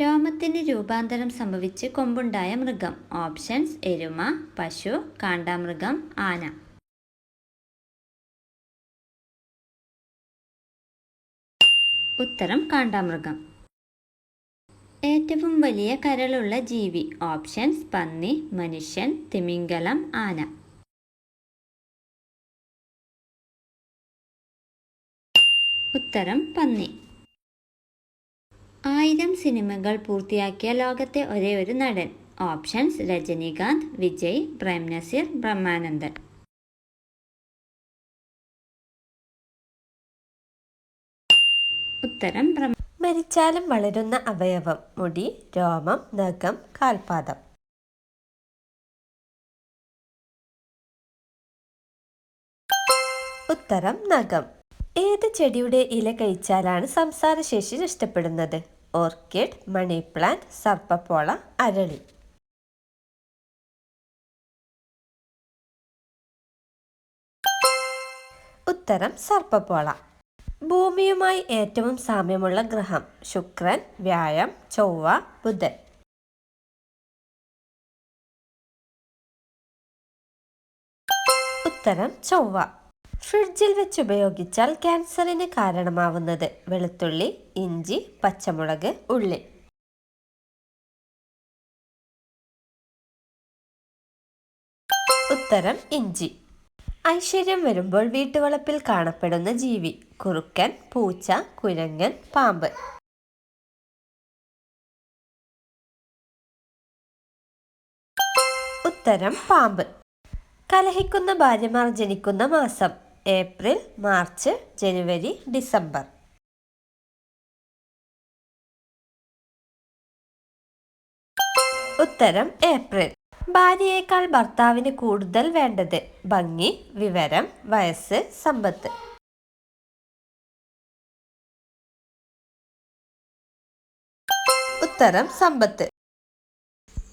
രോമത്തിന് രൂപാന്തരം സംഭവിച്ച് കൊമ്പുണ്ടായ മൃഗം. ഓപ്ഷൻസ് എരുമ പശു കാണ്ടാമൃഗം ആന. ഉത്തരം കാണ്ടാമൃഗം. ഏറ്റവും വലിയ കരളുള്ള ജീവി. ഓപ്ഷൻസ് പന്നി മനുഷ്യൻ തിമിംഗലം ആന. ഉത്തരം പന്നി. ആയിരം സിനിമകൾ പൂർത്തിയാക്കിയ ലോകത്തെ ഒരേ ഒരു നടൻ. ഓപ്ഷൻസ് രജനീകാന്ത് വിജയ് പ്രേം നസീർ ബ്രഹ്മാനന്ദൻ. ഉത്തരം മരിച്ചാലും വളരുന്ന അവയവം. മുടി രോമം നഖം കാൽപാദം. ഉത്തരം നഖം. ഏത് ചെടിയുടെ ഇല കഴിച്ചാലാണ് സംസാരശേഷി നഷ്ടപ്പെടുന്നത്? ഓർക്കിഡ് മണി പ്ലാന്റ് സർപ്പപ്പോള അരളി. ഉത്തരം സർപ്പപ്പോള. ഭൂമിയുമായി ഏറ്റവും സാമ്യമുള്ള ഗ്രഹം ശുക്രൻ വ്യാഴം ചൊവ്വ ബുധൻ. ഉത്തരം ചൊവ്വ. ഫ്രിഡ്ജിൽ വെച്ച് ഉപയോഗിച്ചാൽ ക്യാൻസറിന് കാരണമാവുന്നത് വെളുത്തുള്ളി ഇഞ്ചി പച്ചമുളക് ഉള്ളി. ഉത്തരം ഇഞ്ചി. ഐശ്വര്യം വരുമ്പോൾ വീട്ടുവളപ്പിൽ കാണപ്പെടുന്ന ജീവി കുറുക്കൻ പൂച്ച കുരങ്ങൻ പാമ്പ്. ഉത്തരം പാമ്പ്. കലഹിക്കുന്ന ഭാര്യമാർ ജനിക്കുന്ന മാസം. ഏപ്രിൽ മാർച്ച് ജനുവരി ഡിസംബർ. ഉത്തരം ഏപ്രിൽ. ഭാര്യയേക്കാൾ ഭർത്താവിന് കൂടുതൽ വേണ്ടത് ഭംഗി വിവരം വയസ്സ് സമ്പത്ത്. ഉത്തരം സമ്പത്ത്.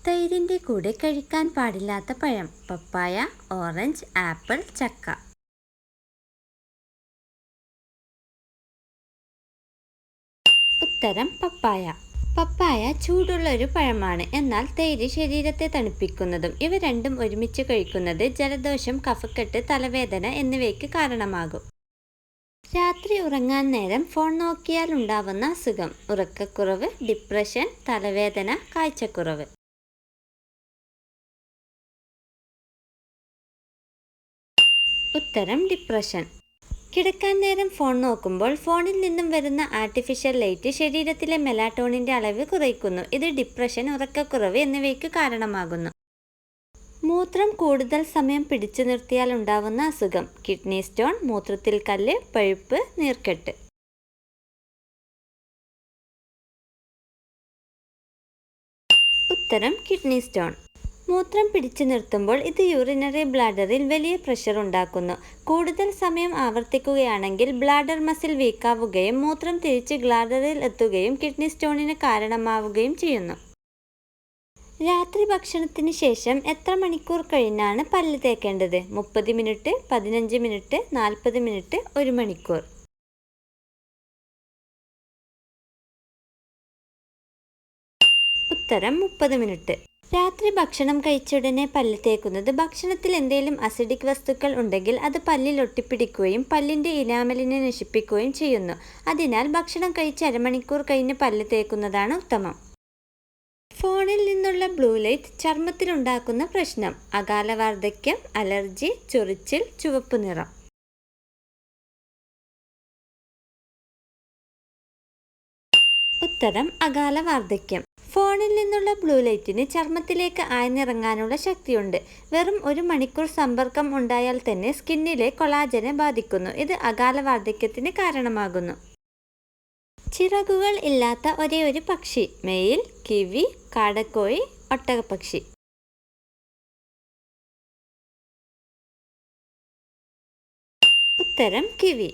തൈരിന്റെ കൂടെ കഴിക്കാൻ പാടില്ലാത്ത പഴം പപ്പായ ഓറഞ്ച് ആപ്പിൾ ചക്ക. ഉത്തരം പപ്പായ. പപ്പായ ചൂടുള്ള ഒരു പഴമാണ്. എന്നാൽ തൈര് ശരീരത്തെ തണുപ്പിക്കുന്നതും ഇവ രണ്ടും ഒരുമിച്ച് കഴിക്കുന്നത് ജലദോഷം കഫക്കെട്ട് തലവേദന എന്നിവയ്ക്ക് കാരണമാകും. രാത്രി ഉറങ്ങാൻ നേരം ഫോൺ നോക്കിയാൽ ഉണ്ടാവുന്ന അസുഖം ഉറക്കക്കുറവ് ഡിപ്രഷൻ തലവേദന കാഴ്ചക്കുറവ്. ഉത്തരം ഡിപ്രഷൻ. കിടക്കാൻ നേരം ഫോൺ നോക്കുമ്പോൾ ഫോണിൽ നിന്നും വരുന്ന ആർട്ടിഫിഷ്യൽ ലൈറ്റ് ശരീരത്തിലെ മെലാറ്റോണിന്റെ അളവ് കുറയ്ക്കുന്നു. ഇത് ഡിപ്രഷൻ ഉറക്കക്കുറവ് എന്നിവയ്ക്ക് കാരണമാകുന്നു. മൂത്രം കൂടുതൽ സമയം പിടിച്ചു നിർത്തിയാൽ ഉണ്ടാവുന്ന അസുഖം. കിഡ്നി സ്റ്റോൺ മൂത്രത്തിൽ കല്ല് പഴുപ്പ് നീർക്കെട്ട്. ഉത്തരം കിഡ്നി സ്റ്റോൺ മൂത്രം പിടിച്ചു നിർത്തുമ്പോൾ ഇത് യൂറിനറി ബ്ലാഡറിൽ വലിയ പ്രഷർ ഉണ്ടാക്കുന്നു. കൂടുതൽ സമയം ആവർത്തിക്കുകയാണെങ്കിൽ ബ്ലാഡർ മസിൽ വീക്കാവുകയും മൂത്രം തിരിച്ച് ഗ്ലാഡറിൽ എത്തുകയും കിഡ്നി സ്റ്റോണിന് കാരണമാവുകയും ചെയ്യുന്നു. രാത്രി ഭക്ഷണത്തിന് ശേഷം എത്ര മണിക്കൂർ കഴിഞ്ഞാണ് പല്ല് തേക്കേണ്ടത്? മുപ്പത് മിനിറ്റ് പതിനഞ്ച് മിനിറ്റ് നാൽപ്പത് മിനിറ്റ് ഒരു മണിക്കൂർ. ഉത്തരം മുപ്പത് മിനിറ്റ്. രാത്രി ഭക്ഷണം കഴിച്ചുടനെ പല്ല് തേക്കുന്നത്. ഭക്ഷണത്തിൽ എന്തെങ്കിലും അസിഡിക് വസ്തുക്കൾ ഉണ്ടെങ്കിൽ അത് പല്ലിൽ ഒട്ടിപ്പിടിക്കുകയും പല്ലിന്റെ ഇനാമലിനെ നശിപ്പിക്കുകയും ചെയ്യുന്നു. അതിനാൽ ഭക്ഷണം കഴിച്ച് അരമണിക്കൂർ കഴിഞ്ഞ് പല്ല് തേക്കുന്നതാണ് ഉത്തമം. ഫോണിൽ നിന്നുള്ള ബ്ലൂ ലൈറ്റ് ചർമ്മത്തിലുണ്ടാക്കുന്ന പ്രശ്നം. അകാല വാർദ്ധക്യം അലർജി ചൊറിച്ചിൽ ചുവപ്പ് നിറം. ഉത്തരം അകാല വാർദ്ധക്യം. ഫോണിൽ നിന്നുള്ള ബ്ലൂ ലൈറ്റിന് ചർമ്മത്തിലേക്ക് ആഴ്ന്നിറങ്ങാനുള്ള ശക്തിയുണ്ട്. വെറും ഒരു മണിക്കൂർ സമ്പർക്കം ഉണ്ടായാൽ തന്നെ സ്കിന്നിലെ കൊളാജനെ ബാധിക്കുന്നു. ഇത് അകാല വാർദ്ധക്യത്തിന് കാരണമാകുന്നു. ചിറകുകൾ ഇല്ലാത്ത ഒരേ ഒരു പക്ഷി. മെയിൽ കിവി കാടക്കോഴി ഒട്ടകപ്പക്ഷി. ഉത്തരം കിവി.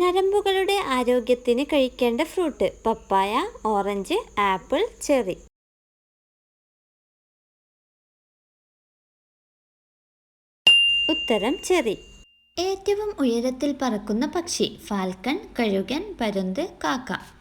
നരമ്പുകളുടെ ആരോഗ്യത്തിന് കഴിക്കേണ്ട fruit papaya orange apple cherry. ഉത്തരം ചെറി. ഏറ്റവും ഉയരത്തിൽ പറക്കുന്ന പക്ഷി ഫാൽക്കൺ കഴുകൻ പരുന്ത് കാക്ക.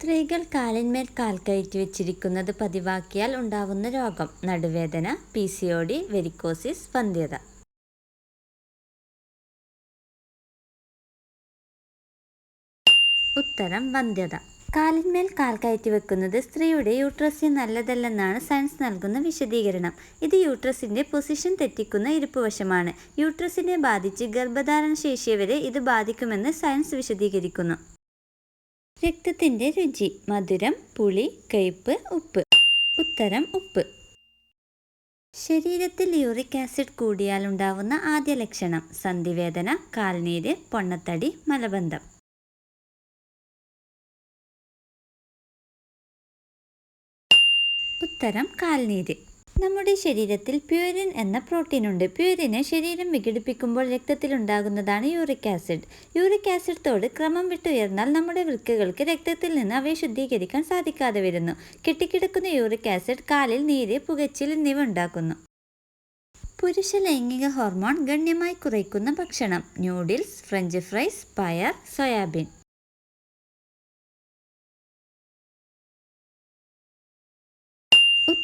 സ്ത്രീകൾ കാലിന്മേൽ കാൽ കയറ്റി വെച്ചിരിക്കുന്നത് പതിവാക്കിയാൽ ഉണ്ടാവുന്ന രോഗം. നടുവേദന P C O D varicosis വന്ധ്യത ഉത്തരം വന്ധ്യത കാലിന്മേൽ കാൽ കയറ്റി വെക്കുന്നത് സ്ത്രീയുടെ യൂട്രസിന് നല്ലതല്ലെന്നാണ് സയൻസ് നൽകുന്ന വിശദീകരണം. ഇത് യൂട്രസിന്റെ പൊസിഷൻ തെറ്റിക്കുന്ന ഇരിപ്പുവശമാണ്. യൂട്രസിനെ ബാധിച്ച് ഗർഭധാരണ ശേഷിയവരെ ഇത് ബാധിക്കുമെന്ന് സയൻസ് വിശദീകരിക്കുന്നു. രക്തത്തിന്റെ രുചി മധുരം പുളി കയ്പ്പ് ഉപ്പ്. ഉത്തരം ഉപ്പ്. ശരീരത്തിൽ യൂറിക് ആസിഡ് കൂടിയാൽ ഉണ്ടാവുന്ന ആദ്യ ലക്ഷണം സന്ധിവേദന കാൽനീര് പൊണ്ണത്തടി മലബന്ധം. ഉത്തരം കാൽനീര്. നമ്മുടെ ശരീരത്തിൽ പ്യൂരിൻ എന്ന പ്രോട്ടീൻ ഉണ്ട്. പ്യൂരിനെ ശരീരം വിഘടിപ്പിക്കുമ്പോൾ രക്തത്തിലുണ്ടാകുന്നതാണ് യൂറിക് ആസിഡ്. യൂറിക് ആസിഡ് തോട് ക്രമം വിട്ടുയർന്നാൽ നമ്മുടെ വൃക്കകൾക്ക് രക്തത്തിൽ നിന്ന് അവയെ ശുദ്ധീകരിക്കാൻ സാധിക്കാതെ വരുന്നു. കെട്ടിക്കിടക്കുന്ന യൂറിക് ആസിഡ് കാലിൽ നീര് പുകച്ചിൽ എന്നിവ ഉണ്ടാക്കുന്നു. പുരുഷ ലൈംഗിക ഹോർമോൺ ഗണ്യമായി കുറയ്ക്കുന്ന ഭക്ഷണം. ന്യൂഡിൽസ് ഫ്രഞ്ച് ഫ്രൈസ് പയർ സോയാബീൻ.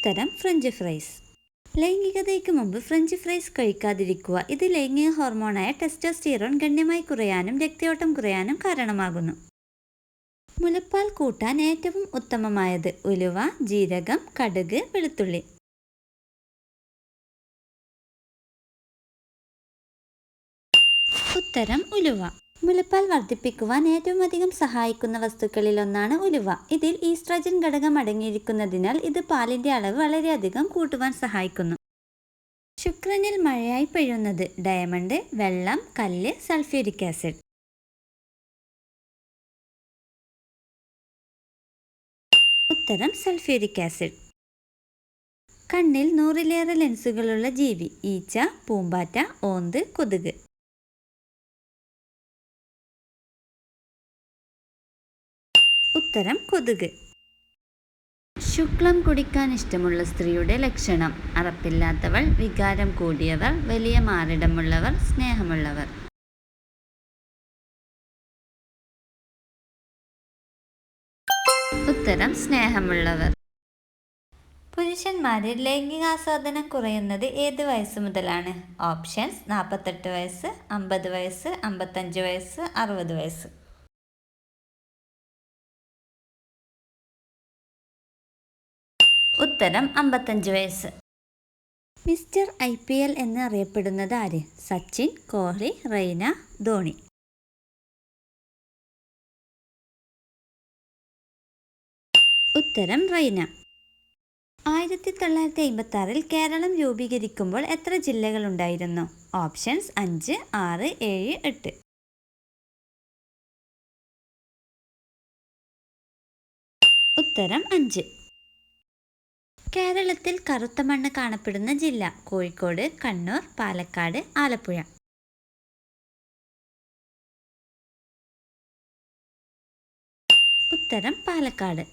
ഉത്തരം ഫ്രഞ്ച് ഫ്രൈസ്. ലൈംഗികതയ്ക്ക് മുമ്പ് ഫ്രഞ്ച് ഫ്രൈസ് കഴിക്കാതിരിക്കുക. ഇത് ലൈംഗിക ഹോർമോണായ ടെസ്റ്റോസ്റ്റിറോൺ ഗണ്യമായി കുറയാനും രക്തയോട്ടം കുറയാനും കാരണമാകുന്നു. മുലപ്പാൽ കൂട്ടാൻ ഏറ്റവും ഉത്തമമായത് ഉലുവ ജീരകം കടുക് വെളുത്തുള്ളി. ഉത്തരം ഉലുവ. മുലപ്പാൽ വർദ്ധിപ്പിക്കുവാൻ ഏറ്റവും അധികം സഹായിക്കുന്ന വസ്തുക്കളിൽ ഒന്നാണ് ഉലുവ. ഇതിൽ ഈസ്ട്രജൻ ഘടകം അടങ്ങിയിരിക്കുന്നതിനാൽ ഇത് പാലിന്റെ അളവ് വളരെയധികം കൂട്ടുവാൻ സഹായിക്കുന്നു. ശുക്രനിൽ മഴയായി പെയ്യുന്നത് ഡയമണ്ട് വെള്ളം കല്ല് സൾഫ്യൂരിക് ആസിഡ്. ഉത്തരം സൾഫ്യൂരിക് ആസിഡ്. കണ്ണിൽ നൂറിലേറെ ലെൻസുകളുള്ള ജീവി ഈച്ച പൂമ്പാറ്റ ഓന്ത് കൊതുക്. ഉത്തരം കൊതുക്. ശുക്ലം കുടിക്കാൻ ഇഷ്ടമുള്ള സ്ത്രീയുടെ ലക്ഷണം. അറപ്പില്ലാത്തവൾ വികാരം കൂടിയവർ വലിയ മാറിടമുള്ളവർ സ്നേഹമുള്ളവർ. ഉത്തരം സ്നേഹമുള്ളവർ. പുരുഷന്മാരിൽ ലൈംഗികാസ്വാദനം കുറയുന്നത് ഏത് വയസ്സ് മുതലാണ്? ഓപ്ഷൻസ് നാൽപ്പത്തെട്ട് വയസ്സ് അമ്പത് വയസ്സ് അമ്പത്തഞ്ച് വയസ്സ് അറുപത് വയസ്സ്. ഉത്തരം അമ്പത്തഞ്ച് വയസ്സ്. മിസ്റ്റർ ഐ പി എൽ എന്നറിയപ്പെടുന്നത് ആര്? സച്ചിൻ കോഹ്ലി റെയ്ന ധോണി. ഉത്തരം റെയ്ന. ആയിരത്തി തൊള്ളായിരത്തി അമ്പത്തി ആറിൽ കേരളം രൂപീകരിക്കുമ്പോൾ എത്ര ജില്ലകളുണ്ടായിരുന്നു ഓപ്ഷൻസ് അഞ്ച് ആറ് ഏഴ് എട്ട്. ഉത്തരം അഞ്ച്. കേരളത്തിൽ കറുത്ത മണ്ണ് കാണപ്പെടുന്ന ജില്ല കോഴിക്കോട് കണ്ണൂർ പാലക്കാട് ആലപ്പുഴ. ഉത്തരം പാലക്കാട്.